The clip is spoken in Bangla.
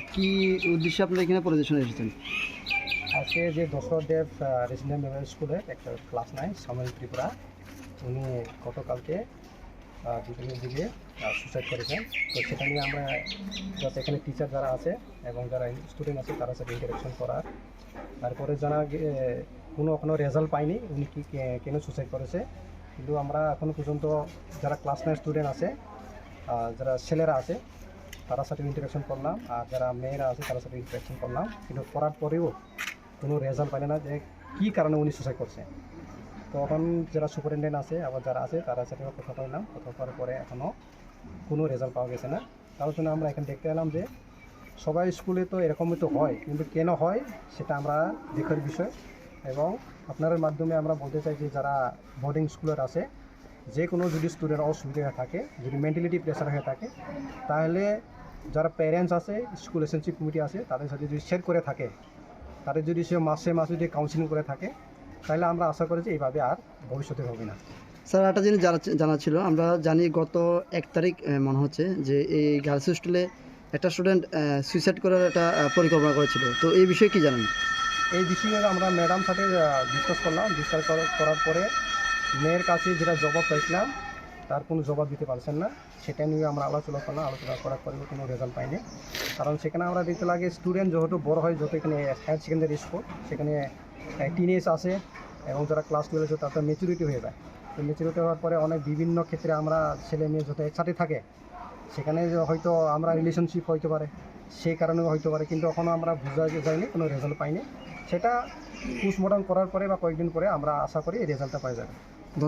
কি উদ্দেশ্যে আপনারা এখানে পরিদর্শনে এসেছেন? আজকে যে দশরথ দেব রেসিডেন্ট মেমোরিয়াল স্কুলের একটা ক্লাস নাইন সামল ত্রিপুরা। উনি গতকালকে বিকেলের দিকে সুসাইড করেছেন। তো সেটা নিয়ে আমরা যাতে এখানে টিচার যারা আছে এবং যারা স্টুডেন্ট আছে, তারা সাথে ইন্টারাকশন করার তারপরে গে- কোনো এখনও রেজাল্ট পায়নি, উনি কি কেন সুসাইড করেছে। কিন্তু আমরা এখনও পর্যন্ত যারা ক্লাস নাইন স্টুডেন্ট আছে যারা ছেলেরা আছে তারা সাথে ইন্টারাকশন করলাম, আর যারা মেয়েরা আছে তার সাথে ইন্টারাকশন করলাম। কিন্তু করার পরেও কোনো রেজাল্ট পাইলে না যে কী কারণে উনি সুসাইড করছে। তখন যারা সুপারিনটেন্ডেন্ট আছে, আবার যারা আছে, তারা সাথে কথা বললাম। কথা করার পরে এখনও কোনো রেজাল্ট পাওয়া গেছে না। তার জন্য আমরা এখানে দেখতে এলাম যে সবাই স্কুলে তো এরকমই তো হয়, কিন্তু কেন হয় সেটা আমরা দেখার বিষয়। এবং আপনার মাধ্যমে আমরা বলতে চাই যে যারা বোর্ডিং স্কুলের আছে যে কোনো যদি স্টুডেন্ট অসুবিধা হয়ে থাকে যদি মেন্টালিটি প্রেশার হয়ে থাকে তাহলে যারা প্যারেন্টস আছে স্কুল এসেন্সিভ কমিটি আছে তাদের সাথে যদি শেয়ার করে থাকে তাদের যদি সে মাসে মাসে যদি কাউন্সিলিং করে থাকে তাহলে আমরা আশা করি যে এইভাবে আর ভবিষ্যতে হবে না। স্যার একটা জিনিস জানা জানা ছিল আমরা জানি গত এক তারিখ মনে হচ্ছে যে এই গার্লস হোস্টেলে একটা স্টুডেন্ট সুইসাইড করার একটা পরিকল্পনা করেছিল। তো এই বিষয়ে কি জানেন? এই বিষয়ে আমরা ম্যাডাম সাথে ডিসকাস করলাম। ডিসকাস করার পরে মেয়ের কাছে যেটা জবাব পাইছিলাম তার কোনো জবাব দিতে পারছেন না। সেটা নিয়ে আমরা আলোচনা করলাম, আলোচনা করার পরেও কোনো রেজাল্ট পাইনি। কারণ সেখানে আমরা দেখতে লাগে স্টুডেন্ট যেহেতু বড় হয় যত এখানে হায়ার সেকেন্ডারি স্কুল সেখানে টিনেজ আসে এবং যারা ক্লাস টুয়েলভ আছে তাদের মেচুরিটি হয়ে যায়। তো মেচুরিটি হওয়ার পরে অনেক বিভিন্ন ক্ষেত্রে আমরা ছেলে মেয়ে যত একসাথে থাকে, সেখানে হয়তো আমরা রিলেশনশিপ হইতে পারে, সেই কারণে হইতে পারে, কিন্তু এখনও আমরা বোঝা যায়নি, কোনো রেজাল্ট পাইনি। সেটা পোস্টমর্টম করার পরে বা কয়েকদিন পরে আমরা আশা করি এই রেজাল্টটা পাই যাবে। ধন্যবাদ